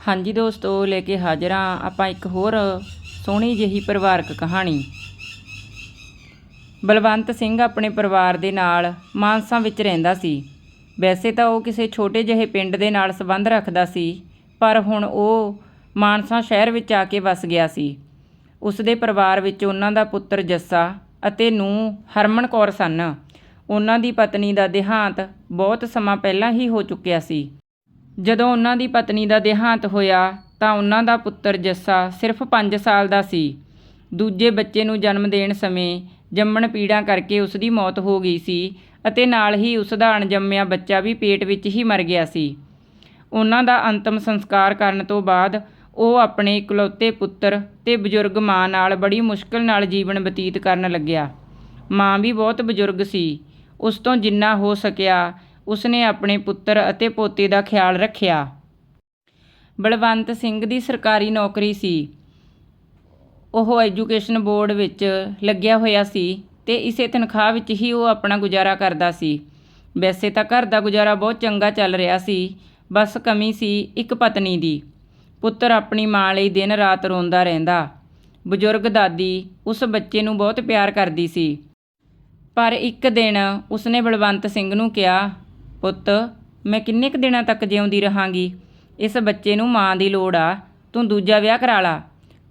ਹਾਂਜੀ ਦੋਸਤੋ, ਲੈ ਕੇ ਹਾਜ਼ਰ ਹਾਂ ਆਪਾਂ ਇੱਕ ਹੋਰ ਸੋਹਣੀ ਜਿਹੀ ਪਰਿਵਾਰਕ ਕਹਾਣੀ। ਬਲਵੰਤ ਸਿੰਘ ਆਪਣੇ ਪਰਿਵਾਰ ਦੇ ਨਾਲ ਮਾਨਸਾ ਵਿੱਚ ਰਹਿੰਦਾ ਸੀ। ਵੈਸੇ ਤਾਂ ਉਹ ਕਿਸੇ ਛੋਟੇ ਜਿਹੇ ਪਿੰਡ ਦੇ ਨਾਲ ਸੰਬੰਧ ਰੱਖਦਾ ਸੀ, ਪਰ ਹੁਣ ਉਹ ਮਾਨਸਾ ਸ਼ਹਿਰ ਵਿੱਚ ਆ ਕੇ ਵਸ ਗਿਆ ਸੀ। ਉਸ ਦੇ ਪਰਿਵਾਰ ਵਿੱਚ ਉਹਨਾਂ ਦਾ ਪੁੱਤਰ ਜੱਸਾ ਅਤੇ ਨੂੰ ਹਰਮਨ ਕੌਰ ਸਨ। ਉਹਨਾਂ ਦੀ ਪਤਨੀ ਦਾ ਦੇਹਾਂਤ ਬਹੁਤ ਸਮਾਂ ਪਹਿਲਾਂ ਹੀ ਹੋ ਚੁੱਕਿਆ ਸੀ। ਜਦੋਂ ਉਹਨਾਂ ਦੀ ਪਤਨੀ ਦਾ ਦੇਹਾਂਤ ਹੋਇਆ ਤਾਂ ਉਹਨਾਂ ਦਾ ਪੁੱਤਰ ਜੱਸਾ ਸਿਰਫ 5 ਸਾਲ ਦਾ ਸੀ। ਦੂਜੇ ਬੱਚੇ ਨੂੰ ਜਨਮ ਦੇਣ ਸਮੇਂ ਜੰਮਣ ਪੀੜਾਂ ਕਰਕੇ ਉਸ ਦੀ ਮੌਤ ਹੋ ਗਈ ਸੀ ਅਤੇ ਨਾਲ ਹੀ ਉਸ ਦਾ ਅਣਜੰਮਿਆ ਬੱਚਾ ਵੀ ਪੇਟ ਵਿੱਚ ਹੀ ਮਰ ਗਿਆ ਸੀ। ਉਹਨਾਂ ਦਾ ਅੰਤਮ ਸੰਸਕਾਰ ਕਰਨ ਤੋਂ ਬਾਅਦ ਉਹ ਆਪਣੇ ਇਕਲੌਤੇ ਪੁੱਤਰ ਤੇ ਬਜ਼ੁਰਗ ਮਾਂ ਨਾਲ ਬੜੀ ਮੁਸ਼ਕਲ ਨਾਲ ਜੀਵਨ ਬਤੀਤ ਕਰਨ ਲੱਗਿਆ। ਮਾਂ ਵੀ ਬਹੁਤ ਬਜ਼ੁਰਗ ਸੀ। ਉਸ ਤੋਂ ਜਿੰਨਾ ਹੋ ਸਕਿਆ ਉਸਨੇ ਆਪਣੇ ਪੁੱਤਰ ਅਤੇ ਪੋਤੇ ਦਾ ਖਿਆਲ ਰੱਖਿਆ। ਬਲਵੰਤ ਸਿੰਘ ਦੀ ਸਰਕਾਰੀ ਨੌਕਰੀ ਸੀ। ਉਹ ਐਜੂਕੇਸ਼ਨ ਬੋਰਡ ਵਿੱਚ ਲੱਗਿਆ ਹੋਇਆ ਸੀ ਤੇ ਇਸੇ ਤਨਖਾਹ ਵਿੱਚ ਹੀ ਉਹ ਆਪਣਾ ਗੁਜ਼ਾਰਾ ਕਰਦਾ ਸੀ। ਵੈਸੇ ਤਾਂ ਘਰ ਦਾ ਗੁਜ਼ਾਰਾ ਬਹੁਤ ਚੰਗਾ ਚੱਲ ਰਿਹਾ ਸੀ, ਬਸ ਕਮੀ ਸੀ ਇੱਕ ਪਤਨੀ ਦੀ। ਪੁੱਤਰ ਆਪਣੀ ਮਾਂ ਲਈ ਦਿਨ ਰਾਤ ਰੋਂਦਾ ਰਹਿੰਦਾ। ਬਜ਼ੁਰਗ ਦਾਦੀ ਉਸ ਬੱਚੇ ਨੂੰ ਬਹੁਤ ਪਿਆਰ ਕਰਦੀ ਸੀ। ਪਰ ਇੱਕ ਦਿਨ ਉਸਨੇ ਬਲਵੰਤ ਸਿੰਘ ਨੂੰ ਕਿਹਾ ਪੁੱਤ, ਮੈਂ ਕਿੰਨੇ ਕੁ ਦਿਨਾਂ ਤੱਕ ਜਿਉਂਦੀ ਰਹਾਂਗੀ? ਇਸ ਬੱਚੇ ਨੂੰ ਮਾਂ ਦੀ ਲੋੜ ਆ। ਤੂੰ ਦੂਜਾ ਵਿਆਹ ਕਰਾ ਲਾ।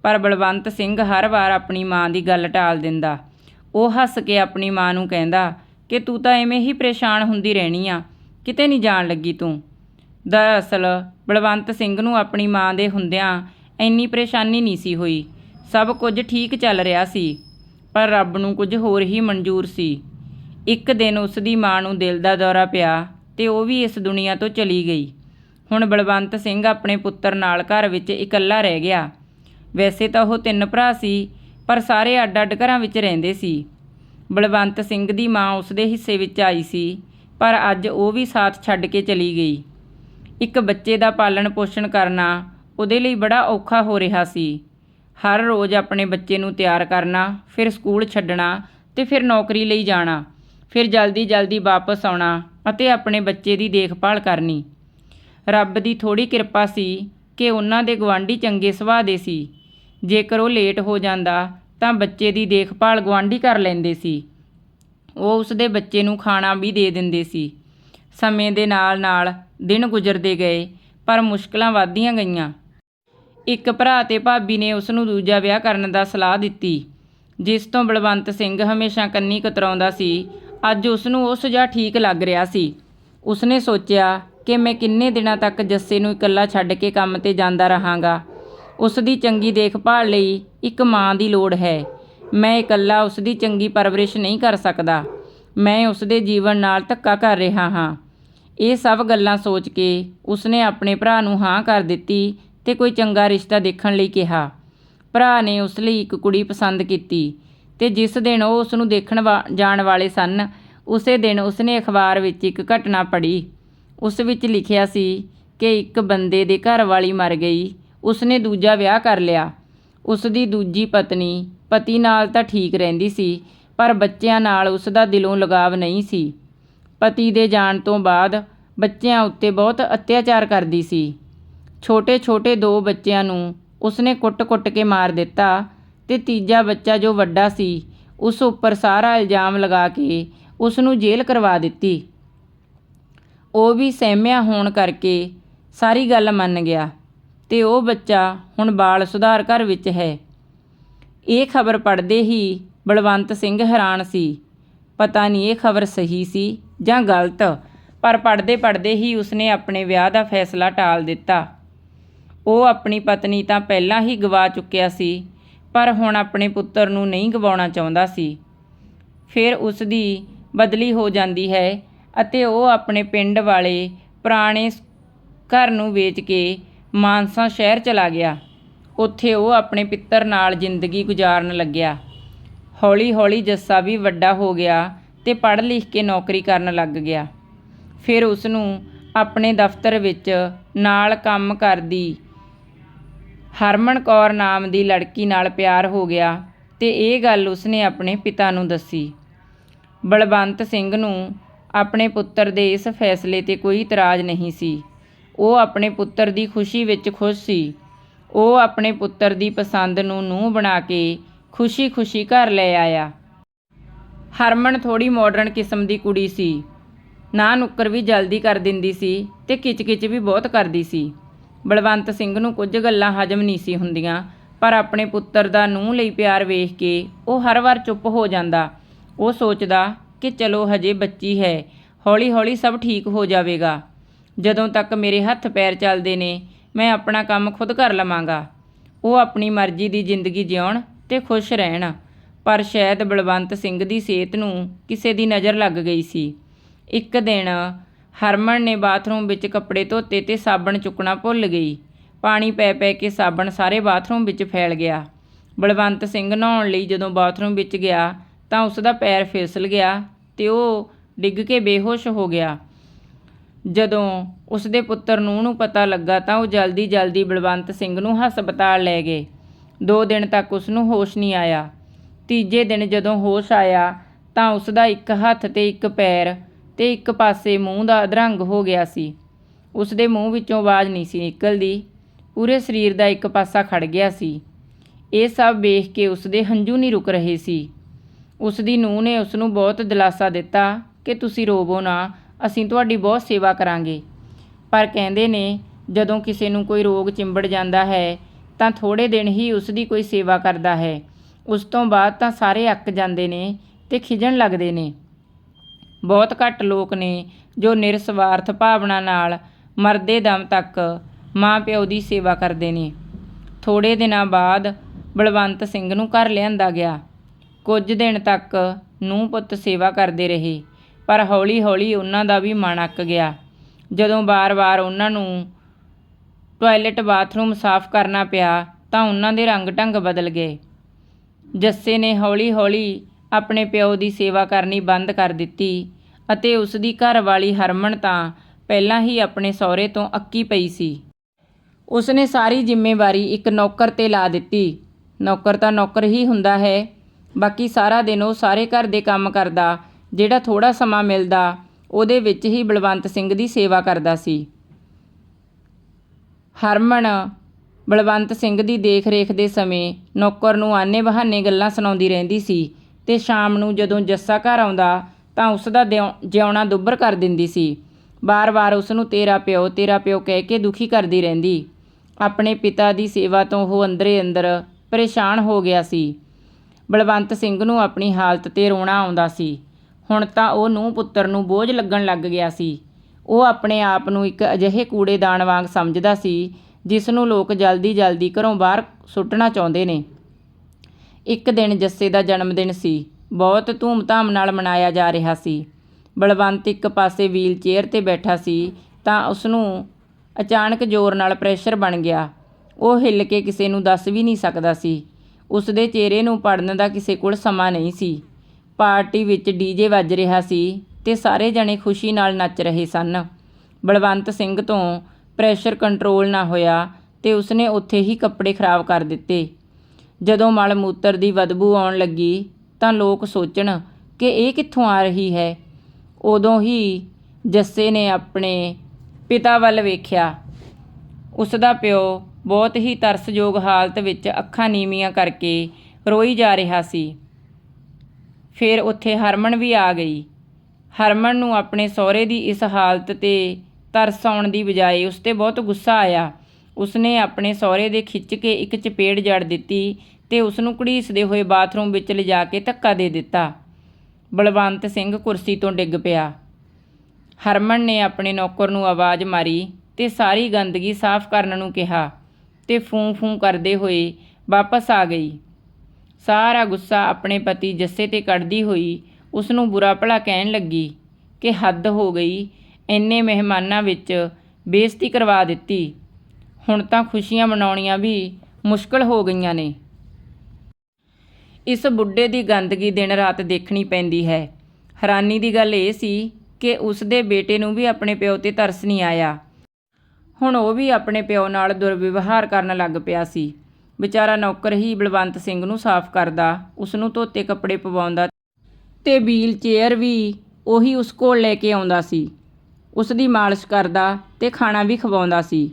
ਪਰ ਬਲਵੰਤ ਸਿੰਘ ਹਰ ਵਾਰ ਆਪਣੀ ਮਾਂ ਦੀ ਗੱਲ ਟਾਲ ਦਿੰਦਾ। ਉਹ ਹੱਸ ਕੇ ਆਪਣੀ ਮਾਂ ਨੂੰ ਕਹਿੰਦਾ, ਕਿ ਤੂੰ ਤਾਂ ਐਵੇਂ ਹੀ ਪਰੇਸ਼ਾਨ ਹੁੰਦੀ ਰਹਿਣੀ ਆ। ਕਿਤੇ ਨਹੀਂ ਜਾਣ ਲੱਗੀ ਤੂੰ? ਦਰਅਸਲ, ਬਲਵੰਤ ਸਿੰਘ ਨੂੰ ਆਪਣੀ ਮਾਂ ਦੇ ਹੁੰਦਿਆਂ ਇੰਨੀ ਪਰੇਸ਼ਾਨੀ ਨਹੀਂ ਸੀ ਹੋਈ। ਸਭ ਕੁਝ ਠੀਕ ਚੱਲ ਰਿਹਾ ਸੀ, ਪਰ ਰੱਬ ਨੂੰ ਕੁਝ ਹੋਰ ਹੀ ਮਨਜ਼ੂਰ ਸੀ। ਇੱਕ ਦਿਨ ਉਸ ਦੀ ਮਾਂ ਨੂੰ ਦਿਲ ਦਾ ਦੌਰਾ ਪਿਆ। ਤੇ ਉਹ ਵੀ ਇਸ ਦੁਨੀਆ ਤੋਂ ਚਲੀ ਗਈ। ਹੁਣ ਬਲਵੰਤ ਸਿੰਘ ਆਪਣੇ ਪੁੱਤਰ ਨਾਲ ਘਰ ਵਿੱਚ ਇਕੱਲਾ ਰਹਿ ਗਿਆ। ਵੈਸੇ ਤਾਂ ਉਹ ਤਿੰਨ ਭਰਾ ਸੀ, ਪਰ ਸਾਰੇ ਅੱਡ-ਅੱਡ ਘਰਾਂ ਵਿੱਚ ਰਹਿੰਦੇ ਸੀ। ਬਲਵੰਤ ਸਿੰਘ ਦੀ ਮਾਂ ਉਸਦੇ ਹਿੱਸੇ ਵਿੱਚ ਆਈ ਸੀ, ਪਰ ਅੱਜ ਉਹ ਵੀ ਸਾਥ ਛੱਡ ਕੇ ਚਲੀ ਗਈ। ਇੱਕ ਬੱਚੇ ਦਾ ਪਾਲਣ ਪੋਸ਼ਣ ਕਰਨਾ ਉਹਦੇ ਲਈ ਬੜਾ ਔਖਾ ਹੋ ਰਿਹਾ ਸੀ। ਹਰ ਰੋਜ਼ ਆਪਣੇ ਬੱਚੇ ਨੂੰ ਤਿਆਰ ਕਰਨਾ, ਫਿਰ ਸਕੂਲ ਛੱਡਣਾ ਤੇ ਫਿਰ ਨੌਕਰੀ ਲਈ ਜਾਣਾ, ਫਿਰ ਜਲਦੀ-ਜਲਦੀ ਵਾਪਸ ਆਉਣਾ ਅਤੇ ਆਪਣੇ ਬੱਚੇ ਦੀ ਦੇਖਭਾਲ ਕਰਨੀ। ਰੱਬ ਦੀ ਥੋੜੀ ਕਿਰਪਾ ਸੀ ਕਿ ਉਹਨਾਂ ਦੇ ਗਵਾਂਢੀ ਚੰਗੇ ਸੁਭਾਅ ਦੇ ਸੀ। ਜੇਕਰ ਉਹ ਲੇਟ ਹੋ ਜਾਂਦਾ ਤਾਂ ਬੱਚੇ ਦੀ ਦੇਖਭਾਲ ਗਵਾਂਢੀ ਕਰ ਲੈਂਦੇ ਸੀ। ਉਹ ਉਸ ਦੇ ਬੱਚੇ ਨੂੰ ਖਾਣਾ ਵੀ ਦੇ ਦਿੰਦੇ ਸੀ। ਸਮੇਂ ਦੇ ਨਾਲ-ਨਾਲ ਦਿਨ ਗੁਜ਼ਰਦੇ ਗਏ, ਪਰ ਮੁਸ਼ਕਲਾਂ ਵਧਦੀਆਂ ਗਈਆਂ। ਇੱਕ ਭਰਾ ਤੇ ਭਾਬੀ ਨੇ ਉਸ ਨੂੰ ਦੂਜਾ ਵਿਆਹ ਕਰਨ ਦਾ ਸਲਾਹ ਦਿੱਤੀ, ਜਿਸ ਤੋਂ ਬਲਵੰਤ ਸਿੰਘ ਹਮੇਸ਼ਾ ਕੰਨੀ ਕਤਰਾਉਂਦਾ ਸੀ ਅੱਜ ਉਸ ਨੂੰ ਉਹ ਸੁਝਾਅ ਠੀਕ ਲੱਗ ਰਿਹਾ ਸੀ। ਉਸਨੇ ਸੋਚਿਆ ਕਿ ਮੈਂ ਕਿੰਨੇ ਦਿਨਾਂ ਤੱਕ ਜੱਸੇ ਨੂੰ ਇਕੱਲਾ ਛੱਡ ਕੇ ਕੰਮ ਤੇ ਜਾਂਦਾ ਰਹਾਂਗਾ। ਉਸ ਦੀ ਚੰਗੀ ਦੇਖਭਾਲ ਲਈ ਇੱਕ ਮਾਂ ਦੀ ਲੋੜ ਹੈ। ਮੈਂ ਇਕੱਲਾ ਉਸ ਦੀ ਚੰਗੀ ਪਰਵਰਿਸ਼ ਨਹੀਂ ਕਰ ਸਕਦਾ। ਮੈਂ ਉਸ ਦੇ ਜੀਵਨ ਨਾਲ ਧੱਕਾ ਕਰ ਰਿਹਾ ਹਾਂ। ਇਹ ਸਭ ਗੱਲਾਂ ਸੋਚ ਕੇ ਉਸਨੇ ਆਪਣੇ ਭਰਾ ਨੂੰ ਹਾਂ ਕਰ ਦਿੱਤੀ ਤੇ ਕੋਈ ਚੰਗਾ ਰਿਸ਼ਤਾ ਦੇਖਣ ਲਈ ਕਿਹਾ। ਭਰਾ ਨੇ ਉਸ ਲਈ ਇੱਕ ਕੁੜੀ ਪਸੰਦ ਕੀਤੀ। ਤੇ ਜਿਸ ਦਿਨ ਉਹ ਉਸ ਨੂੰ ਦੇਖਣ ਵਾ- ਜਾਣ ਵਾਲੇ ਸਨ, ਉਸੇ ਦਿਨ ਉਸਨੇ ਅਖਬਾਰ ਵਿੱਚ ਇੱਕ ਘਟਨਾ ਪੜ੍ਹੀ। ਉਸ ਵਿੱਚ ਲਿਖਿਆ ਸੀ ਕਿ ਇੱਕ ਬੰਦੇ ਦੇ ਘਰ ਵਾਲੀ ਮਰ ਗਈ, ਉਸਨੇ ਦੂਜਾ ਵਿਆਹ ਕਰ ਲਿਆ। ਉਸ ਦੀ ਦੂਜੀ ਪਤਨੀ, ਪਤੀ ਨਾਲ ਤਾਂ ਠੀਕ ਰਹਿੰਦੀ ਸੀ, ਪਰ ਬੱਚਿਆਂ ਨਾਲ ਉਸ ਦਾ ਦਿਲੋਂ ਲਗਾਵ ਨਹੀਂ ਸੀ। ਪਤੀ ਦੇ ਜਾਣ ਤੋਂ ਬਾਅਦ ਬੱਚਿਆਂ ਉੱਤੇ ਬਹੁਤ ਅਤਿਆਚਾਰ ਕਰਦੀ ਸੀ। ਛੋਟੇ-ਛੋਟੇ ਦੋ ਬੱਚਿਆਂ ਨੂੰ ਉਸਨੇ ਕੁੱਟ-ਕੁੱਟ ਕੇ ਮਾਰ ਦਿੱਤਾ ਤੇ ਤੀਜਾ ਬੱਚਾ ਜੋ ਵੱਡਾ ਸੀ, ਉਸ ਉੱਪਰ ਸਾਰਾ ਇਲਜ਼ਾਮ ਲਗਾ ਕੇ ਉਸ ਨੂੰ ਜੇਲ੍ਹ ਕਰਵਾ ਦਿੱਤੀ। ਉਹ ਵੀ ਸਹਿਮਿਆ ਹੋਣ ਕਰਕੇ ਸਾਰੀ ਗੱਲ ਮੰਨ ਗਿਆ ਤੇ ਉਹ ਬੱਚਾ ਹੁਣ ਬਾਲ ਸੁਧਾਰ ਘਰ ਵਿੱਚ ਹੈ। ਇਹ ਖਬਰ ਪੜ੍ਹਦੇ ਹੀ ਬਲਵੰਤ ਸਿੰਘ ਹੈਰਾਨ ਸੀ। ਪਤਾ ਨਹੀਂ ਇਹ ਖਬਰ ਸਹੀ ਸੀ ਜਾਂ ਗਲਤ, ਪਰ ਪੜ੍ਹਦੇ ਪੜ੍ਹਦੇ ਹੀ ਉਸਨੇ ਆਪਣੇ ਵਿਆਹ ਦਾ ਫੈਸਲਾ ਟਾਲ ਦਿੱਤਾ। ਉਹ ਆਪਣੀ ਪਤਨੀ ਤਾਂ ਪਹਿਲਾਂ ਹੀ ਗਵਾ ਚੁੱਕਿਆ ਸੀ ਪਰ ਹੁਣ ਆਪਣੇ ਪੁੱਤਰ ਨੂੰ ਨਹੀਂ ਗਵਾਉਣਾ ਚਾਹੁੰਦਾ ਸੀ। ਫਿਰ ਉਸ ਦੀ ਬਦਲੀ ਹੋ ਜਾਂਦੀ ਹੈ ਅਤੇ ਉਹ ਆਪਣੇ ਪਿੰਡ ਵਾਲੇ ਪੁਰਾਣੇ ਘਰ ਨੂੰ ਵੇਚ ਕੇ ਮਾਨਸਾ ਸ਼ਹਿਰ ਚਲਾ ਗਿਆ। ਉੱਥੇ ਉਹ ਆਪਣੇ ਪਿੱਤਰ ਨਾਲ ਜ਼ਿੰਦਗੀ ਗੁਜ਼ਾਰਨ ਲੱਗਿਆ। ਹੌਲੀ-ਹੌਲੀ ਜੱਸਾ ਵੀ ਵੱਡਾ ਹੋ ਗਿਆ ਤੇ ਪੜ੍ਹ ਲਿਖ ਕੇ ਨੌਕਰੀ ਕਰਨ ਲੱਗ ਗਿਆ। ਫਿਰ ਉਸ ਨੂੰ ਆਪਣੇ ਦਫ਼ਤਰ ਵਿੱਚ ਨਾਲ ਕੰਮ ਕਰਦੀ ਹਰਮਨ ਕੌਰ ਨਾਮ ਦੀ ਲੜਕੀ ਨਾਲ ਪਿਆਰ ਹੋ ਗਿਆ ਤੇ ਇਹ ਗੱਲ ਉਸਨੇ ਆਪਣੇ ਪਿਤਾ ਨੂੰ ਦੱਸੀ। ਬਲਵੰਤ ਸਿੰਘ ਨੂੰ ਆਪਣੇ ਪੁੱਤਰ ਦੇ ਇਸ ਫੈਸਲੇ ਤੇ ਕੋਈ ਇਤਰਾਜ਼ ਨਹੀਂ ਸੀ। ਉਹ ਆਪਣੇ ਪੁੱਤਰ ਦੀ ਖੁਸ਼ੀ ਵਿੱਚ ਖੁਸ਼ ਸੀ। ਉਹ ਆਪਣੇ ਪੁੱਤਰ ਦੀ ਪਸੰਦ ਨੂੰ ਨੂੰਹ ਬਣਾ ਕੇ ਖੁਸ਼ੀ-ਖੁਸ਼ੀ ਘਰ ਲੈ ਆਇਆ। ਹਰਮਨ ਥੋੜੀ ਮਾਡਰਨ ਕਿਸਮ ਦੀ ਕੁੜੀ ਸੀ। ਨਾ ਨੁੱਕਰ ਵੀ ਜਲਦੀ ਕਰ ਦਿੰਦੀ ਸੀ ਤੇ ਕਿਚ-ਕਿਚ ਵੀ ਬਹੁਤ ਕਰਦੀ ਸੀ। ਬਲਵੰਤ ਸਿੰਘ ਨੂੰ ਕੁਝ ਗੱਲਾਂ ਹਜਮ ਨਹੀਂ ਸੀ ਹੁੰਦੀਆਂ, ਪਰ ਆਪਣੇ ਪੁੱਤਰ ਦਾ ਨੂੰਹ ਲਈ ਪਿਆਰ ਵੇਖ ਕੇ ਉਹ ਹਰ ਵਾਰ ਚੁੱਪ ਹੋ ਜਾਂਦਾ। ਉਹ ਸੋਚਦਾ ਕਿ ਚਲੋ ਹਜੇ ਬੱਚੀ ਹੈ, ਹੌਲੀ-ਹੌਲੀ ਸਭ ਠੀਕ ਹੋ ਜਾਵੇਗਾ। ਜਦੋਂ ਤੱਕ ਮੇਰੇ ਹੱਥ ਪੈਰ ਚੱਲਦੇ ਨੇ, ਮੈਂ ਆਪਣਾ ਕੰਮ ਖੁਦ ਕਰ ਲਵਾਂਗਾ। ਉਹ ਆਪਣੀ ਮਰਜ਼ੀ ਦੀ ਜ਼ਿੰਦਗੀ ਜਿਉਣ ਤੇ ਖੁਸ਼ ਰਹਿਣ। ਪਰ ਸ਼ਾਇਦ ਬਲਵੰਤ ਸਿੰਘ ਦੀ ਸਿਹਤ ਨੂੰ ਕਿਸੇ ਦੀ ਨਜ਼ਰ ਲੱਗ ਗਈ ਸੀ। ਇੱਕ ਦਿਨ ਹਰਮਨ ਨੇ ਬਾਥਰੂਮ ਵਿੱਚ ਕੱਪੜੇ ਧੋਤੇ ਤੇ ਸਾਬਣ ਚੁੱਕਣਾ ਭੁੱਲ ਗਈ। ਪਾਣੀ ਪੈ ਪੈ ਕੇ ਸਾਬਣ ਸਾਰੇ ਬਾਥਰੂਮ ਵਿੱਚ ਫੈਲ ਗਿਆ। ਬਲਵੰਤ ਸਿੰਘ ਨਹਾਉਣ ਲਈ ਜਦੋਂ ਬਾਥਰੂਮ ਵਿੱਚ ਗਿਆ ਤਾਂ ਉਸ ਦਾ ਪੈਰ ਫਿਸਲ ਗਿਆ ਤੇ ਉਹ ਡਿੱਗ ਕੇ ਬੇਹੋਸ਼ ਹੋ ਗਿਆ। ਜਦੋਂ ਉਸ ਦੇ ਪੁੱਤਰ ਨੂੰ ਨੂੰ ਪਤਾ ਲੱਗਾ ਤਾਂ ਉਹ ਜਲਦੀ ਜਲਦੀ ਬਲਵੰਤ ਸਿੰਘ ਨੂੰ ਹਸਪਤਾਲ ਲੈ ਗਏ। ਦੋ ਦਿਨ ਤੱਕ ਉਸ ਨੂੰ ਹੋਸ਼ ਨਹੀਂ ਆਇਆ। ਤੀਜੇ ਦਿਨ ਜਦੋਂ ਹੋਸ਼ ਆਇਆ ਤਾਂ ਉਸ ਦਾ ਇੱਕ ਹੱਥ ਤੇ ਇੱਕ ਪੈਰ ਤੇ ਇੱਕ ਪਾਸੇ ਮੂੰਹ ਦਾ ਅਧਰੰਗ ਹੋ ਗਿਆ ਸੀ। ਉਸ ਦੇ ਮੂੰਹ ਵਿੱਚੋਂ ਆਵਾਜ਼ ਨਹੀਂ ਸੀ ਨਿਕਲਦੀ। ਪੂਰੇ ਸਰੀਰ ਦਾ ਇੱਕ ਪਾਸਾ ਖੜ ਗਿਆ ਸੀ। ਇਹ ਸਭ ਵੇਖ ਕੇ ਉਸ ਦੇ ਹੰਝੂ ਨਹੀਂ ਰੁਕ ਰਹੇ ਸੀ। ਉਸ ਦੀ ਨੂੰਹ ਨੇ ਉਸ ਨੂੰ ਬਹੁਤ ਦਿਲਾਸਾ ਦਿੱਤਾ ਕਿ ਤੁਸੀਂ ਰੋਵੋ ਨਾ, ਅਸੀਂ ਤੁਹਾਡੀ ਬਹੁਤ ਸੇਵਾ ਕਰਾਂਗੇ। ਪਰ ਕਹਿੰਦੇ ਨੇ, ਜਦੋਂ ਕਿਸੇ ਨੂੰ ਕੋਈ ਰੋਗ ਚਿੰਬੜ ਜਾਂਦਾ ਹੈ, ਤਾਂ ਥੋੜੇ ਦਿਨ ਹੀ ਉਸ ਦੀ ਕੋਈ ਸੇਵਾ ਕਰਦਾ ਹੈ। ਉਸ ਤੋਂ ਬਾਅਦ ਤਾਂ ਸਾਰੇ ਅੱਕ ਜਾਂਦੇ ਨੇ ਤੇ ਖਿਜਣ ਲੱਗਦੇ ਨੇ। ਬਹੁਤ ਘੱਟ ਲੋਕ ਨੇ ਜੋ ਨਿਰਸਵਾਰਥ ਭਾਵਨਾ ਨਾਲ ਮਰਦੇ ਦਮ ਤੱਕ ਮਾਂ ਪਿਓ ਦੀ ਸੇਵਾ ਕਰਦੇ ਨੇ। ਥੋੜੇ ਦਿਨਾਂ ਬਾਅਦ ਬਲਵੰਤ ਸਿੰਘ ਨੂੰ ਘਰ ਲਿਆਂਦਾ ਗਿਆ। ਕੁਝ ਦਿਨ ਤੱਕ ਨੂੰਹ ਪੁੱਤ ਸੇਵਾ ਕਰਦੇ ਰਹੇ, ਪਰ ਹੌਲੀ-ਹੌਲੀ ਉਹਨਾਂ ਦਾ ਵੀ ਮਨ ਅੱਕ ਗਿਆ। ਜਦੋਂ ਬਾਰ-ਬਾਰ ਉਹਨਾਂ ਨੂੰ ਟਾਇਲਟ ਬਾਥਰੂਮ ਸਾਫ਼ ਕਰਨਾ ਪਿਆ ਤਾਂ ਉਹਨਾਂ ਦੇ ਰੰਗ ਢੰਗ ਬਦਲ ਗਏ। ਜੱਸੇ ਨੇ ਹੌਲੀ-ਹੌਲੀ ਆਪਣੇ ਪਿਓ ਦੀ ਸੇਵਾ ਕਰਨੀ ਬੰਦ ਕਰ ਦਿੱਤੀ ਅਤੇ ਉਸ ਦੀ ਘਰਵਾਲੀ ਹਰਮਨ ਤਾਂ ਪਹਿਲਾਂ ਹੀ ਆਪਣੇ ਸਹੁਰੇ ਤੋਂ ਅੱਕੀ ਪਈ ਸੀ। ਉਸ ਨੇ ਸਾਰੀ ਜ਼ਿੰਮੇਵਾਰੀ ਇੱਕ ਨੌਕਰ ਤੇ ਲਾ ਦਿੱਤੀ। ਨੌਕਰ ਤਾਂ ਨੌਕਰ ਹੀ ਹੁੰਦਾ ਹੈ, ਬਾਕੀ ਸਾਰਾ ਦਿਨ ਉਹ ਸਾਰੇ ਘਰ ਦੇ ਕੰਮ ਕਰਦਾ, ਜਿਹੜਾ ਥੋੜਾ ਸਮਾਂ ਮਿਲਦਾ, ਉਹਦੇ ਵਿੱਚ ਹੀ ਬਲਵੰਤ ਸਿੰਘ ਦੀ ਸੇਵਾ ਕਰਦਾ ਸੀ। ਹਰਮਨ ਬਲਵੰਤ ਸਿੰਘ ਦੀ ਦੇਖ-ਰੇਖ ਦੇ ਸਮੇਂ ਨੌਕਰ ਨੂੰ ਆਨੇ ਬਹਾਨੇ ਗੱਲਾਂ ਸੁਣਾਉਂਦੀ ਰਹਿੰਦੀ ਸੀ ਤੇ ਸ਼ਾਮ ਨੂੰ ਜਦੋਂ ਜੱਸਾ ਘਰ ਆਉਂਦਾ, ਤਾਂ ਉਸ ਦਾ ਦਿਉ- ਜਿਉਣਾ ਦੁੱਬਰ ਕਰ ਦਿੰਦੀ ਸੀ। ਬਾਰ-ਬਾਰ ਉਸ ਨੂੰ ਤੇਰਾ ਪਿਓ ਤੇਰਾ ਪਿਓ ਕਹਿ ਕੇ ਦੁਖੀ ਕਰਦੀ ਰਹਿੰਦੀ। ਆਪਣੇ ਪਿਤਾ ਦੀ ਸੇਵਾ ਤੋਂ ਉਹ ਅੰਦਰੇ ਅੰਦਰ ਪਰੇਸ਼ਾਨ ਹੋ ਗਿਆ ਸੀ। ਬਲਵੰਤ ਸਿੰਘ ਨੂੰ ਆਪਣੀ ਹਾਲਤ ਤੇ ਰੋਣਾ ਆਉਂਦਾ ਸੀ। ਹੁਣ ਤਾਂ ਉਹ ਨੂੰ ਪੁੱਤਰ ਨੂੰ ਬੋਝ ਲੱਗਣ ਲੱਗ ਗਿਆ ਸੀ। ਉਹ ਆਪਣੇ ਆਪ ਨੂੰ ਇੱਕ ਅਜਿਹੇ ਕੂੜੇਦਾਨ ਵਾਂਗ ਸਮਝਦਾ ਸੀ, ਜਿਸ ਨੂੰ ਲੋਕ ਜਲਦੀ-ਜਲਦੀ ਘਰੋਂ ਬਾਹਰ ਸੁੱਟਣਾ ਚਾਹੁੰਦੇ ਨੇ। ਇੱਕ ਦਿਨ ਜੱਸੇ ਦਾ ਜਨਮ ਦਿਨ ਸੀ। ਬਹੁਤ ਧੂਮ-ਧਾਮ ਨਾਲ ਮਨਾਇਆ ਜਾ ਰਿਹਾ ਸੀ। ਬਲਵੰਤ ਇੱਕ ਪਾਸੇ ਵੀਲ ਚੇਅਰ ਤੇ ਬੈਠਾ ਸੀ ਤਾਂ ਉਸ ਨੂੰ ਅਚਾਨਕ ਜ਼ੋਰ ਨਾਲ ਪ੍ਰੈਸ਼ਰ ਬਣ ਗਿਆ। ਉਹ ਹਿੱਲ ਕੇ ਕਿਸੇ ਨੂੰ ਦੱਸ ਵੀ ਨਹੀਂ ਸਕਦਾ ਸੀ। ਉਸ ਦੇ ਚਿਹਰੇ ਨੂੰ ਪੜਨ ਦਾ ਕਿਸੇ ਕੋਲ ਸਮਾਂ ਨਹੀਂ ਸੀ। ਪਾਰਟੀ ਵਿੱਚ ਡੀਜੇ ਵੱਜ ਰਿਹਾ ਸੀ ਤੇ ਸਾਰੇ ਜਣੇ ਖੁਸ਼ੀ ਨਾਲ ਨੱਚ ਰਹੇ ਸਨ। ਬਲਵੰਤ ਸਿੰਘ ਤੋਂ ਪ੍ਰੈਸ਼ਰ ਕੰਟਰੋਲ ਨਾ ਹੋਇਆ ਤੇ ਉਸਨੇ ਉੱਥੇ ਹੀ ਕੱਪੜੇ ਖਰਾਬ ਕਰ ਦਿੱਤੇ। ਜਦੋਂ ਮਲ ਮੂਤਰ ਦੀ ਬਦਬੂ ਆਉਣ ਲੱਗੀ, ਤਾਂ ਲੋਕ ਸੋਚਣ ਕਿ ਇਹ ਕਿੱਥੋਂ ਆ ਰਹੀ ਹੈ। ਉਦੋਂ ਹੀ ਜੱਸੇ ਨੇ ਆਪਣੇ ਪਿਤਾ ਵੱਲ ਵੇਖਿਆ। ਉਸ ਦਾ ਪਿਓ ਬਹੁਤ ਹੀ ਤਰਸਯੋਗ ਹਾਲਤ ਵਿੱਚ ਅੱਖਾਂ ਨੀਵੀਆਂ ਕਰਕੇ ਰੋਈ ਜਾ ਰਿਹਾ ਸੀ। ਫਿਰ ਉੱਥੇ ਹਰਮਨ ਵੀ ਆ ਗਈ। ਹਰਮਨ ਨੂੰ ਆਪਣੇ ਸਹੁਰੇ ਦੀ ਇਸ ਹਾਲਤ ਤੇ ਤਰਸ ਆਉਣ ਦੀ ਬਜਾਏ ਉਸ ਤੇ ਬਹੁਤ ਗੁੱਸਾ ਆਇਆ। ਉਸਨੇ ਆਪਣੇ ਸਹੁਰੇ ਦੇ ਖਿੱਚ ਕੇ ਇੱਕ ਚਪੇੜ ਜੜ ਦਿੱਤੀ ਤੇ ਉਸ ਨੂੰ ਘੜੀਸਦੇ ਹੋਏ ਬਾਥਰੂਮ ਵਿੱਚ ਲਿਜਾ ਕੇ ਧੱਕਾ ਦੇ ਦਿੱਤਾ। ਬਲਵੰਤ ਸਿੰਘ ਕੁਰਸੀ ਤੋਂ ਡਿੱਗ ਪਿਆ। ਹਰਮਨ ਨੇ ਆਪਣੇ ਨੌਕਰ ਨੂੰ ਆਵਾਜ਼ ਮਾਰੀ ਤੇ ਸਾਰੀ ਗੰਦਗੀ ਸਾਫ਼ ਕਰਨ ਨੂੰ ਕਿਹਾ ਤੇ ਫੂੰ-ਫੂੰ ਕਰਦੇ ਹੋਏ ਵਾਪਸ ਆ ਗਈ। ਸਾਰਾ ਗੁੱਸਾ ਆਪਣੇ ਪਤੀ ਜੱਸੇ ਤੇ ਕੱਢਦੀ ਹੋਈ ਉਸ ਨੂੰ ਬੁਰਾ ਭਲਾ ਕਹਿਣ ਲੱਗੀ ਕਿ ਹੱਦ ਹੋ ਗਈ। ਇੰਨੇ ਮਹਿਮਾਨਾਂ ਵਿੱਚ ਬੇਇੱਜ਼ਤੀ ਕਰਵਾ ਦਿੱਤੀ। ਹੁਣ ਤਾਂ ਖੁਸ਼ੀਆਂ ਮਨਾਉਣੀਆਂ ਵੀ ਮੁਸ਼ਕਲ ਹੋ ਗਈਆਂ ਨੇ। ਇਸ ਬੁੱਢੇ ਦੀ ਗੰਦਗੀ ਦਿਨ ਰਾਤ ਦੇਖਣੀ ਪੈਂਦੀ ਹੈ। ਹੈਰਾਨੀ ਦੀ ਗੱਲ ਇਹ ਸੀ ਕਿ ਉਸ ਦੇ ਬੇਟੇ ਨੂੰ ਵੀ ਆਪਣੇ ਪਿਓ ਤੇ ਤਰਸ ਨਹੀਂ ਆਇਆ। ਹੁਣ ਉਹ ਵੀ ਆਪਣੇ ਪਿਓ ਨਾਲ ਦੁਰਵਿਵਹਾਰ ਕਰਨ ਲੱਗ ਪਿਆ ਸੀ। ਵਿਚਾਰਾ ਨੌਕਰ ਹੀ ਬਲਵੰਤ ਸਿੰਘ ਨੂੰ ਸਾਫ਼ ਕਰਦਾ, ਉਸ ਨੂੰ ਧੋਤੇ ਕੱਪੜੇ ਪਵਾਉਂਦਾ ਤੇ ਵੀਲ ਚੇਅਰ ਵੀ ਉਹੀ ਉਸ ਕੋਲ ਲੈ ਕੇ ਆਉਂਦਾ ਸੀ। ਉਸ ਦੀ ਮਾਲਿਸ਼ ਕਰਦਾ ਤੇ ਖਾਣਾ ਵੀ ਖਵਾਉਂਦਾ ਸੀ।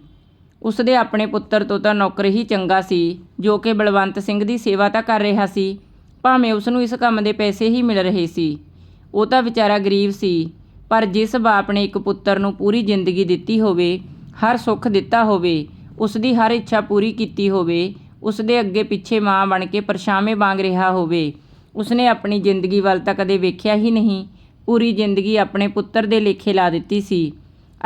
ਉਸ ਦੇ ਆਪਣੇ ਪੁੱਤਰ ਤੋਂ ਤਾਂ ਨੌਕਰ ਹੀ ਚੰਗਾ ਸੀ, ਜੋ ਕਿ ਬਲਵੰਤ ਸਿੰਘ ਦੀ ਸੇਵਾ ਤਾਂ ਕਰ ਰਿਹਾ ਸੀ, ਭਾਵੇਂ ਉਸ ਨੂੰ ਇਸ ਕੰਮ ਦੇ ਪੈਸੇ ਹੀ ਮਿਲ ਰਹੇ ਸੀ। ਉਹ ਤਾਂ ਵਿਚਾਰਾ ਗਰੀਬ ਸੀ, ਪਰ ਜਿਸ ਬਾਪ ਨੇ ਇੱਕ ਪੁੱਤਰ ਨੂੰ ਪੂਰੀ ਜ਼ਿੰਦਗੀ ਦਿੱਤੀ ਹੋਵੇ, ਹਰ ਸੁੱਖ ਦਿੱਤਾ ਹੋਵੇ ਉਸ ਦੀ ਹਰ ਇੱਛਾ ਪੂਰੀ ਕੀਤੀ ਹੋਵੇ ਉਸ ਦੇ ਅੱਗੇ ਪਿੱਛੇ ਮਾਂ ਬਣ ਕੇ ਪਰਛਾਵੇਂ ਵਾਂਗ ਰਿਹਾ ਹੋਵੇ, ਉਸਨੇ ਆਪਣੀ ਜ਼ਿੰਦਗੀ ਵੱਲ ਤਾਂ ਕਦੇ ਵੇਖਿਆ ਹੀ ਨਹੀਂ, ਪੂਰੀ ਜ਼ਿੰਦਗੀ ਆਪਣੇ ਪੁੱਤਰ ਦੇ ਲੇਖੇ ਲਾ ਦਿੱਤੀ ਸੀ।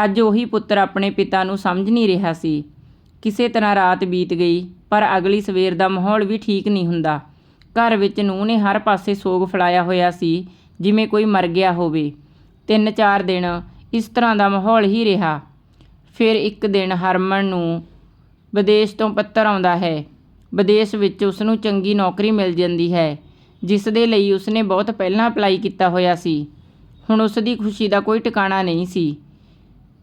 ਅੱਜ ਉਹੀ ਪੁੱਤਰ ਆਪਣੇ ਪਿਤਾ ਨੂੰ ਸਮਝ ਨਹੀਂ ਰਿਹਾ ਸੀ। ਕਿਸੇ ਤਰ੍ਹਾਂ ਰਾਤ ਬੀਤ ਗਈ, ਪਰ ਅਗਲੀ ਸਵੇਰ ਦਾ ਮਾਹੌਲ ਵੀ ਠੀਕ ਨਹੀਂ ਹੁੰਦਾ। ਘਰ ਵਿੱਚ ਨੂੰਹ ਨੇ ਹਰ ਪਾਸੇ ਸੋਗ ਫਲਾਇਆ ਹੋਇਆ ਸੀ, ਜਿਵੇਂ ਕੋਈ ਮਰ ਗਿਆ ਹੋਵੇ। ਤਿੰਨ ਚਾਰ ਦਿਨ ਇਸ ਤਰ੍ਹਾਂ ਦਾ ਮਾਹੌਲ ਹੀ ਰਿਹਾ। ਫਿਰ ਇੱਕ ਦਿਨ ਹਰਮਨ ਨੂੰ ਵਿਦੇਸ਼ ਤੋਂ ਪੱਤਰ ਆਉਂਦਾ ਹੈ। ਵਿਦੇਸ਼ ਵਿੱਚ ਉਸ ਨੂੰ ਚੰਗੀ ਨੌਕਰੀ ਮਿਲ ਜਾਂਦੀ ਹੈ, ਜਿਸ ਦੇ ਲਈ ਉਸਨੇ ਬਹੁਤ ਪਹਿਲਾਂ ਅਪਲਾਈ ਕੀਤਾ ਹੋਇਆ ਸੀ। ਹੁਣ ਉਸ ਦੀ ਖੁਸ਼ੀ ਦਾ ਕੋਈ ਟਿਕਾਣਾ ਨਹੀਂ ਸੀ।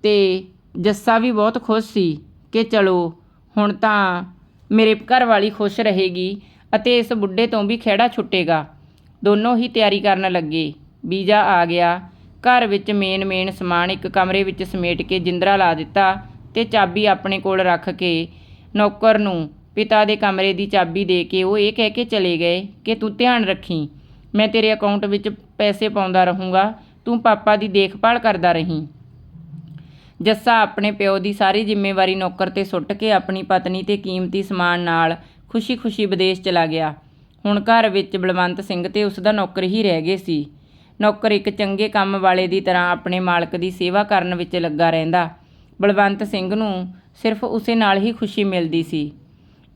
ਤੇ ਜੱਸਾ ਵੀ ਬਹੁਤ ਖੁਸ਼ ਸੀ ਕਿ ਚਲੋ, ਹੁਣ ਤਾਂ ਮੇਰੇ ਘਰ ਵਾਲੀ ਖੁਸ਼ ਰਹੇਗੀ ਅਤੇ ਇਸ ਬੁੱਢੇ ਤੋਂ ਵੀ ਖਿਹੜਾ ਛੁੱਟੇਗਾ। ਦੋਨੋਂ ਹੀ ਤਿਆਰੀ ਕਰਨ ਲੱਗੇ। ਵੀਜ਼ਾ ਆ ਗਿਆ। ਘਰ ਵਿੱਚ ਮੇਨ ਮੇਨ ਸਮਾਨ ਇੱਕ ਕਮਰੇ ਵਿੱਚ ਸਮੇਟ ਕੇ ਜਿੰਦਰਾ ਲਾ ਦਿੱਤਾ ਤੇ ਚਾਬੀ ਆਪਣੇ ਕੋਲ ਰੱਖ ਕੇ ਨੌਕਰ ਨੂੰ ਪਿਤਾ ਦੇ ਕਮਰੇ ਦੀ ਚਾਬੀ ਦੇ ਕੇ ਉਹ ਇਹ ਕਹਿ ਕੇ ਚਲੇ ਗਏ ਕਿ ਤੂੰ ਧਿਆਨ ਰੱਖੀ। ਮੈਂ ਤੇਰੇ ਅਕਾਊਂਟ ਵਿੱਚ ਪੈਸੇ ਪਾਉਂਦਾ ਰਹੂੰਗਾ। ਤੂੰ ਪਾਪਾ ਦੀ ਦੇਖਭਾਲ ਕਰਦਾ ਰਹੀਂ। ਜੱਸਾ ਆਪਣੇ ਪਿਓ ਦੀ ਸਾਰੀ ਜ਼ਿੰਮੇਵਾਰੀ ਨੌਕਰ ਤੇ ਸੁੱਟ ਕੇ ਆਪਣੀ ਪਤਨੀ ਤੇ ਕੀਮਤੀ ਸਮਾਨ ਨਾਲ ਖੁਸ਼ੀ-ਖੁਸ਼ੀ ਵਿਦੇਸ਼ ਚਲਾ ਗਿਆ। ਹੁਣ ਘਰ ਵਿੱਚ ਬਲਵੰਤ ਸਿੰਘ ਤੇ ਉਸ ਦਾ ਨੌਕਰ ਹੀ ਰਹਿ ਗਏ ਸੀ। ਨੌਕਰ ਇੱਕ ਚੰਗੇ ਕੰਮ ਵਾਲੇ ਦੀ ਤਰ੍ਹਾਂ ਆਪਣੇ ਮਾਲਕ ਦੀ ਸੇਵਾ ਕਰਨ ਵਿੱਚ ਲੱਗਾ ਰਹਿੰਦਾ। ਬਲਵੰਤ ਸਿੰਘ ਨੂੰ ਸਿਰਫ ਉਸੇ ਨਾਲ ਹੀ ਖੁਸ਼ੀ ਮਿਲਦੀ ਸੀ।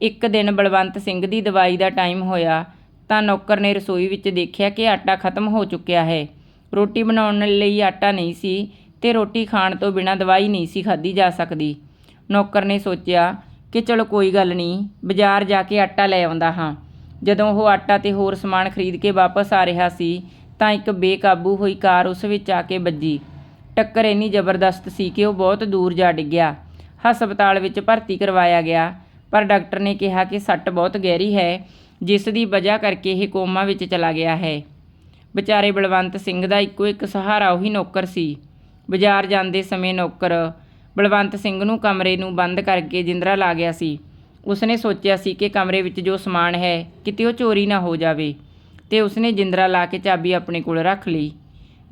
ਇੱਕ ਦਿਨ ਬਲਵੰਤ ਸਿੰਘ ਦੀ ਦਵਾਈ ਦਾ ਟਾਈਮ ਹੋਇਆ ਤਾਂ ਨੌਕਰ ਨੇ ਰਸੋਈ ਵਿੱਚ ਦੇਖਿਆ ਕਿ ਆਟਾ ਖਤਮ ਹੋ ਚੁੱਕਿਆ ਹੈ। ਰੋਟੀ ਬਣਾਉਣ ਲਈ ਆਟਾ ਨਹੀਂ ਸੀ ਤੇ ਰੋਟੀ ਖਾਣ ਤੋਂ ਬਿਨਾਂ ਦਵਾਈ ਨਹੀਂ ਸੀ ਖਾਧੀ ਜਾ ਸਕਦੀ। ਨੌਕਰ ਨੇ ਸੋਚਿਆ ਕਿ ਚਲੋ ਕੋਈ ਗੱਲ ਨਹੀਂ, ਬਾਜ਼ਾਰ ਜਾ ਕੇ ਆਟਾ ਲੈ ਆਉਂਦਾ ਹਾਂ। ਜਦੋਂ ਉਹ ਆਟਾ ਤੇ ਹੋਰ ਸਮਾਨ ਖਰੀਦ ਕੇ ਵਾਪਸ ਆ ਰਿਹਾ ਸੀ, ਤਾਂ ਇੱਕ ਬੇਕਾਬੂ ਹੋਈ ਕਾਰ ਉਸ ਵਿੱਚ ਆ ਕੇ ਵੱਜੀ। ਟੱਕਰ ਇੰਨੀ ਜ਼ਬਰਦਸਤ ਸੀ ਕਿ ਉਹ ਬਹੁਤ ਦੂਰ ਜਾ ਡਿੱਗਿਆ। ਹਸਪਤਾਲ ਵਿੱਚ ਭਰਤੀ ਕਰਵਾਇਆ ਗਿਆ, ਪਰ ਡਾਕਟਰ ਨੇ ਕਿਹਾ ਕਿ ਸੱਟ ਬਹੁਤ ਗਹਿਰੀ ਹੈ, ਜਿਸ ਦੀ ਵਜ੍ਹਾ ਕਰਕੇ ਇਹ ਕੋਮਾ ਵਿੱਚ ਚਲਾ ਗਿਆ ਹੈ। ਵਿਚਾਰੇ ਬਲਵੰਤ ਸਿੰਘ ਦਾ ਇੱਕੋ ਇੱਕ ਸਹਾਰਾ ਉਹੀ ਨੌਕਰ ਸੀ। ਬਾਜ਼ਾਰ ਜਾਂਦੇ ਸਮੇਂ ਨੌਕਰ ਬਲਵੰਤ ਸਿੰਘ ਨੂੰ ਕਮਰੇ ਨੂੰ ਬੰਦ ਕਰਕੇ ਜਿੰਦਰਾ ਲਾ ਗਿਆ ਸੀ। ਉਸਨੇ ਸੋਚਿਆ ਸੀ ਕਿ ਕਮਰੇ ਵਿੱਚ ਜੋ ਸਮਾਨ ਹੈ, ਕਿਤੇ ਉਹ ਚੋਰੀ ਨਾ ਹੋ ਜਾਵੇ ਤੇ ਉਸਨੇ ਜਿੰਦਰਾ ਲਾ ਕੇ ਚਾਬੀ ਆਪਣੇ ਕੋਲ ਰੱਖ ਲਈ।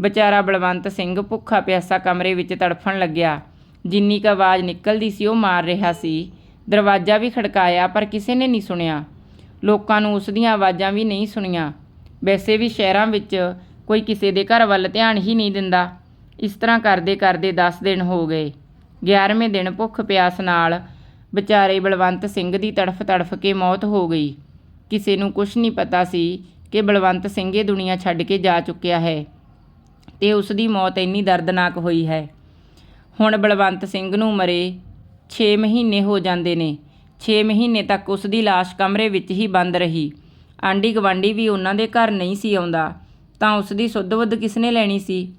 ਵਿਚਾਰਾ ਬਲਵੰਤ ਸਿੰਘ ਭੁੱਖਾ ਪਿਆਸਾ ਕਮਰੇ ਵਿੱਚ ਤੜਫਣ ਲੱਗਿਆ। ਜਿੰਨੀ ਕੁ ਆਵਾਜ਼ ਨਿਕਲਦੀ ਸੀ, ਉਹ ਮਾਰ ਰਿਹਾ ਸੀ। ਦਰਵਾਜ਼ਾ ਵੀ ਖੜਕਾਇਆ, ਪਰ ਕਿਸੇ ਨੇ ਨਹੀਂ ਸੁਣਿਆ। ਲੋਕਾਂ ਨੂੰ ਉਸ ਦੀਆਂ ਆਵਾਜ਼ਾਂ ਵੀ ਨਹੀਂ ਸੁਣੀਆਂ। ਵੈਸੇ ਵੀ ਸ਼ਹਿਰਾਂ ਵਿੱਚ ਕੋਈ ਕਿਸੇ ਦੇ ਘਰ ਵੱਲ ਧਿਆਨ ਹੀ ਨਹੀਂ ਦਿੰਦਾ। ਇਸ ਤਰ੍ਹਾਂ ਕਰਦੇ ਕਰਦੇ 10 ਦਿਨ ਹੋ ਗਏ। 11ਵੇਂ ਦਿਨ ਭੁੱਖ ਪਿਆਸ ਨਾਲ ਵਿਚਾਰੇ ਬਲਵੰਤ ਸਿੰਘ ਦੀ ਤੜਫ ਤੜਫ ਕੇ ਮੌਤ ਹੋ ਗਈ। ਕਿਸੇ ਨੂੰ ਕੁਝ ਨਹੀਂ ਪਤਾ ਸੀ ਕਿ ਬਲਵੰਤ ਸਿੰਘ ਇਹ ਦੁਨੀਆ ਛੱਡ ਕੇ ਜਾ ਚੁੱਕਿਆ ਹੈ ਤੇ ਉਸ ਦੀ ਮੌਤ ਇੰਨੀ ਦਰਦਨਾਕ ਹੋਈ ਹੈ। ਹੁਣ ਬਲਵੰਤ ਸਿੰਘ ਨੂੰ ਮਰੇ 6 ਮਹੀਨੇ ਹੋ ਜਾਂਦੇ ਨੇ। 6 ਮਹੀਨੇ ਤੱਕ ਉਸ ਦੀ ਲਾਸ਼ ਕਮਰੇ ਵਿੱਚ ਹੀ ਬੰਦ ਰਹੀ। ਆਂਢੀ ਗਵਾਂਢੀ ਵੀ ਉਹਨਾਂ ਦੇ ਘਰ ਨਹੀਂ ਸੀ ਆਉਂਦਾ, ਤਾਂ ਉਸ ਦੀ ਸੁੱਧ-ਬੁੱਧ ਕਿਸਨੇ ਲੈਣੀ ਸੀ?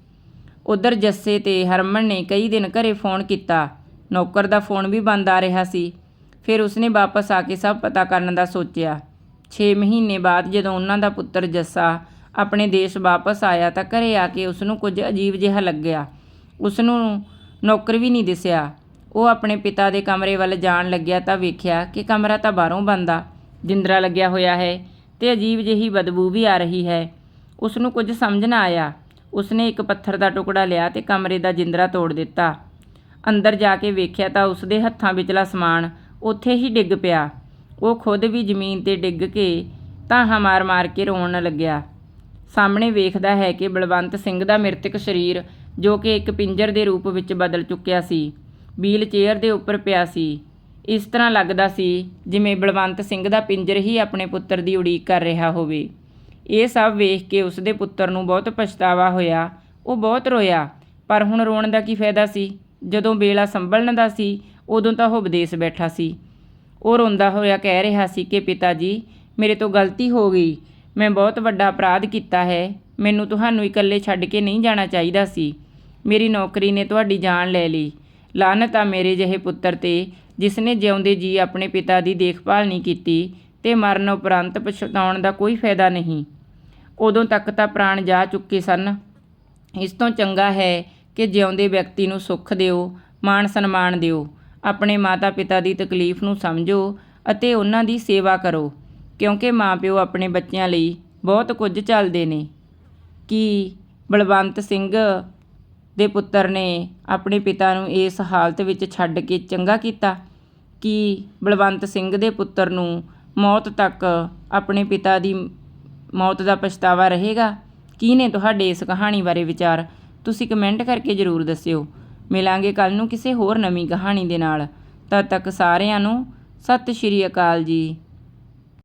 ਉਧਰ ਜੱਸੇ ਤੇ ਹਰਮਨ ਨੇ ਕਈ ਦਿਨ ਘਰੇ ਫੋਨ ਕੀਤਾ। ਨੌਕਰ ਦਾ ਫੋਨ ਵੀ ਬੰਦ ਆ ਰਿਹਾ ਸੀ। ਫਿਰ ਉਸਨੇ ਵਾਪਸ ਆ ਕੇ ਸਭ ਪਤਾ ਕਰਨ ਦਾ ਸੋਚਿਆ। 6 ਮਹੀਨੇ ਬਾਅਦ ਜਦੋਂ ਉਹਨਾਂ ਦਾ ਪੁੱਤਰ ਜੱਸਾ ਆਪਣੇ ਦੇਸ਼ ਵਾਪਸ ਆਇਆ ਤਾਂ ਘਰੇ ਆ ਕੇ ਉਸ ਨੂੰ ਕੁਝ ਅਜੀਬ ਜਿਹਾ ਲੱਗਿਆ। ਉਸ ਨੂੰ ਨੌਕਰ ਵੀ ਨਹੀਂ ਦਿਸਿਆ। ਉਹ ਆਪਣੇ ਪਿਤਾ ਦੇ ਕਮਰੇ ਵੱਲ ਜਾਣ ਲੱਗਿਆ ਤਾਂ ਵੇਖਿਆ ਕਿ ਕਮਰਾ ਤਾਂ ਬਾਹਰੋਂ ਬੰਦ ਜਿੰਦਰਾ ਲੱਗਿਆ ਹੋਇਆ ਹੈ ਤੇ ਅਜੀਬ ਜਿਹੀ ਬਦਬੂ ਵੀ ਆ ਰਹੀ ਹੈ। ਉਸ ਨੂੰ ਕੁਝ ਸਮਝ ਨਾ ਆਇਆ। ਉਸਨੇ ਇੱਕ ਪੱਥਰ ਦਾ ਟੁਕੜਾ ਲਿਆ ਤੇ ਕਮਰੇ ਦਾ ਜਿੰਦਰਾ ਤੋੜ ਦਿੱਤਾ। ਅੰਦਰ ਜਾ ਕੇ ਵੇਖਿਆ ਤਾਂ ਉਸਦੇ ਹੱਥਾਂ ਵਿਚਲਾ ਸਮਾਨ ਉੱਥੇ ਹੀ ਡਿੱਗ ਪਿਆ। ਉਹ ਖੁਦ ਵੀ ਜ਼ਮੀਨ ਤੇ ਡਿੱਗ ਕੇ ਤਾਹਾਂ ਮਾਰ-ਮਾਰ ਕੇ ਰੋਣ ਲੱਗਿਆ। ਸਾਹਮਣੇ ਵੇਖਦਾ ਹੈ ਕਿ ਬਲਵੰਤ ਸਿੰਘ ਦਾ ਮ੍ਰਿਤਕ ਸਰੀਰ ਜੋ ਕਿ ਇੱਕ ਪਿੰਜਰ ਦੇ ਰੂਪ ਵਿੱਚ ਬਦਲ ਚੁੱਕਿਆ ਸੀ ਵੀਲ ਚੇਅਰ ਦੇ ਉੱਪਰ ਪਿਆ ਸੀ। ਇਸ ਤਰ੍ਹਾਂ ਲੱਗਦਾ ਸੀ ਜਿਵੇਂ ਬਲਵੰਤ ਸਿੰਘ ਦਾ ਪਿੰਜਰ ਹੀ ਆਪਣੇ ਪੁੱਤਰ ਦੀ ਉਡੀਕ ਕਰ ਰਿਹਾ ਹੋਵੇ। ਇਹ ਸਭ ਵੇਖ ਕੇ ਉਸਦੇ ਪੁੱਤਰ ਨੂੰ ਬਹੁਤ ਪਛਤਾਵਾ ਹੋਇਆ। ਉਹ ਬਹੁਤ ਰੋਇਆ, ਪਰ ਹੁਣ ਰੋਣ ਦਾ ਕੀ ਫਾਇਦਾ ਸੀ? ਜਦੋਂ ਵੇਲਾ ਸੰਭਲਣ ਦਾ ਸੀ, ਉਦੋਂ ਤਾਂ ਉਹ ਵਿਦੇਸ਼ ਬੈਠਾ ਸੀ। ਉਹ ਰੋਂਦਾ ਹੋਇਆ ਕਹਿ ਰਿਹਾ ਸੀ ਕਿ ਪਿਤਾ ਜੀ ਮੇਰੇ ਤੋਂ ਗਲਤੀ ਹੋ ਗਈ। ਮੈਂ ਬਹੁਤ ਵੱਡਾ ਅਪਰਾਧ ਕੀਤਾ ਹੈ। ਮੈਨੂੰ ਤੁਹਾਨੂੰ ਇਕੱਲੇ ਛੱਡ ਕੇ ਨਹੀਂ ਜਾਣਾ ਚਾਹੀਦਾ ਸੀ। ਮੇਰੀ ਨੌਕਰੀ ਨੇ ਤੁਹਾਡੀ ਜਾਨ ਲੈ ਲਈ। ਲਾਨਤ ਆ ਮੇਰੇ ਜਿਹੇ ਪੁੱਤਰ ਤੇ ਜਿਸ ਨੇ ਜਿਉਂਦੇ ਜੀ ਆਪਣੇ ਪਿਤਾ ਦੀ ਦੇਖਭਾਲ ਨਹੀਂ ਕੀਤੀ ਤੇ ਮਰਨ ਉਪਰੰਤ ਪਛਤਾਉਣ ਦਾ ਕੋਈ ਫਾਇਦਾ ਨਹੀਂ। ਉਦੋਂ ਤੱਕ ਤਾਂ ਪ੍ਰਾਣ ਜਾ ਚੁੱਕੇ ਸਨ। ਇਸ ਤੋਂ ਚੰਗਾ ਹੈ ਕਿ ਜਿਉਂਦੇ ਵਿਅਕਤੀ ਨੂੰ ਸੁੱਖ ਦਿਓ, ਮਾਣ ਸਨਮਾਨ ਦਿਓ। ਆਪਣੇ ਮਾਤਾ-ਪਿਤਾ ਦੀ ਤਕਲੀਫ ਨੂੰ ਸਮਝੋ ਅਤੇ ਉਹਨਾਂ ਦੀ ਸੇਵਾ ਕਰੋ, ਕਿਉਂਕਿ ਮਾਪਿਓ ਆਪਣੇ ਬੱਚਿਆਂ ਲਈ ਬਹੁਤ ਕੁਝ ਚੱਲਦੇ ਨੇ। ਕਿ ਬਲਵੰਤ ਸਿੰਘ ਦੇ ਪੁੱਤਰ ਨੇ ਆਪਣੇ ਪਿਤਾ ਨੂੰ ਇਸ ਹਾਲਤ ਵਿੱਚ ਛੱਡ ਕੇ ਚੰਗਾ ਕੀਤਾ? ਕਿ ਬਲਵੰਤ ਸਿੰਘ ਦੇ ਪੁੱਤਰ ਨੂੰ ਮੌਤ ਤੱਕ ਆਪਣੇ ਪਿਤਾ ਦੀ ਮੌਤ ਦਾ ਪਛਤਾਵਾ ਰਹੇਗਾ? ਕੀ ਨੇ ਤੁਹਾਡੇ ਇਸ ਕਹਾਣੀ ਬਾਰੇ ਵਿਚਾਰ? ਤੁਸੀਂ ਕਮੈਂਟ ਕਰਕੇ ਜ਼ਰੂਰ ਦੱਸਿਓ। ਮਿਲਾਂਗੇ ਕੱਲ ਨੂੰ ਕਿਸੇ ਹੋਰ ਨਵੀਂ ਕਹਾਣੀ ਦੇ ਨਾਲ। ਤਦ ਤੱਕ ਸਾਰਿਆਂ ਨੂੰ ਸਤਿ ਸ਼੍ਰੀ ਅਕਾਲ ਜੀ।